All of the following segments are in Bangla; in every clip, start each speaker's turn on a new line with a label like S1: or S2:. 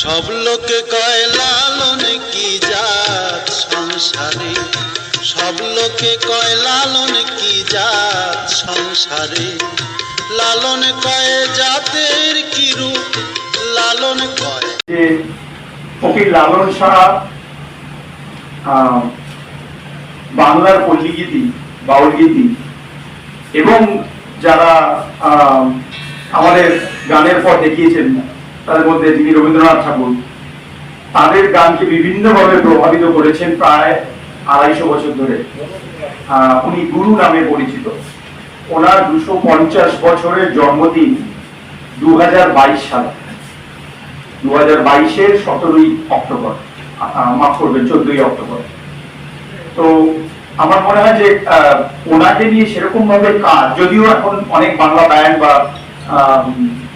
S1: সব লোকে কয়, লালন কি জাত সংসারে? সব লোকে কয়, লালন কি জাত সংসারে? লালন কয়, জাতের কি রূপ? লালন কয়
S2: ফকির লালন শাহ বাংলার পল্লীগীতি বাউল গীতি এবং যারা আমাদের গানের পথ দেখিয়েছেন তাদের মধ্যে যিনি রবীন্দ্রনাথ ঠাকুর, তাদের গানকে বিভিন্নভাবে প্রভাবিত করেছেন প্রায় আড়াইশো বছর ধরে। উনি গুরু নামে পরিচিত। ওনার দুশো পঞ্চাশ বছরের জন্মদিন দু হাজার বাইশ সাল। দু হাজার বাইশের সতেরোই অক্টোবর মাফ করবেন, চোদ্দই অক্টোবর। তো আমার মনে হয় যে ওনাকে নিয়ে সেরকম ভাবে কাজ, যদিও এখন অনেক বাংলা ব্যান্ড বা আহ,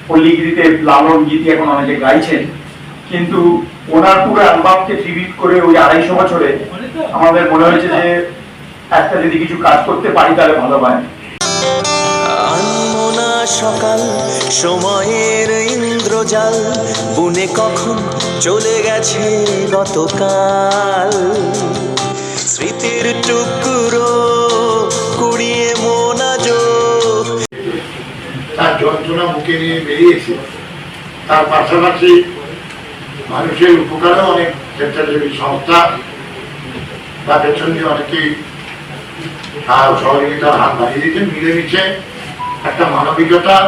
S2: পল্লীগীতিতে লালন গীতি এখন অনেকে গাইছেন কিন্তু ওনার পুরো অ্যালবামকে ট্রিবিউট করে ওই আড়াইশো বছরে আমাদের মনে হয়েছে যে একটা যদি কিছু কাজ করতে পারি তাহলে ভালো হয়।
S3: সকাল সময়ের ইন্দ্রজাল বুনে কখন চলে গেছে গতকাল? স্মৃতির টুকরো
S4: যন্ত্রণা মুখে নিয়ে বেরিয়েছে তার পাশাপাশি মানুষের উপকারেও অনেক স্বেচ্ছাসেবী সংস্থা বা পেছন দিয়ে অনেকেই সহযোগিতার হাত বাড়িয়ে দিয়েছেন মিলেমিশে একটা মানবিকতার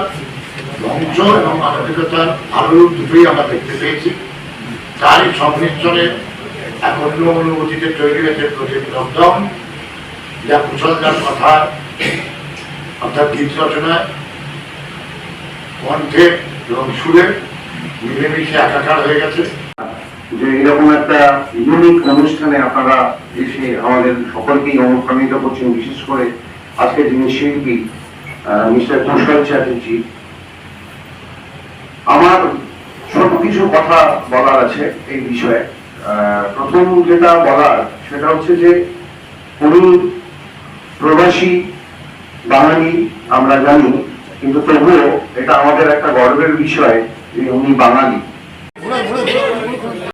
S4: ধ্বংস এবং মানবিকতার আলো দুটোই আমরা দেখতে পেয়েছি। তারই সংমিশ্রণে এক অন্য অনুভূতিতে তৈরি হয়েছে প্রদীপ লকডাউন যা কুশলদার কথা অর্থাৎ গীত রচনায় কণ্ঠে এবং সুরে মিলেমিশে একাকার হয়ে গেছে।
S5: যে এরকম একটা ইউনিক অনুষ্ঠানে আপনারা এসে আমাদের সকলকেই অনুপ্রাণিত করছেন, বিশেষ করে আজকে যিনি শিল্পী মিস্টার তুষার চ্যাটার্জি। আমার ছোট কিছু কথা বলার আছে এই বিষয়ে। প্রথম যেটা বলার, সেটা হচ্ছে যে উনি প্রবাসী বাঙালি আমরা জানি কিন্তু তবুও এটা আমাদের একটা গর্বের বিষয় যে উনি বাঙালি।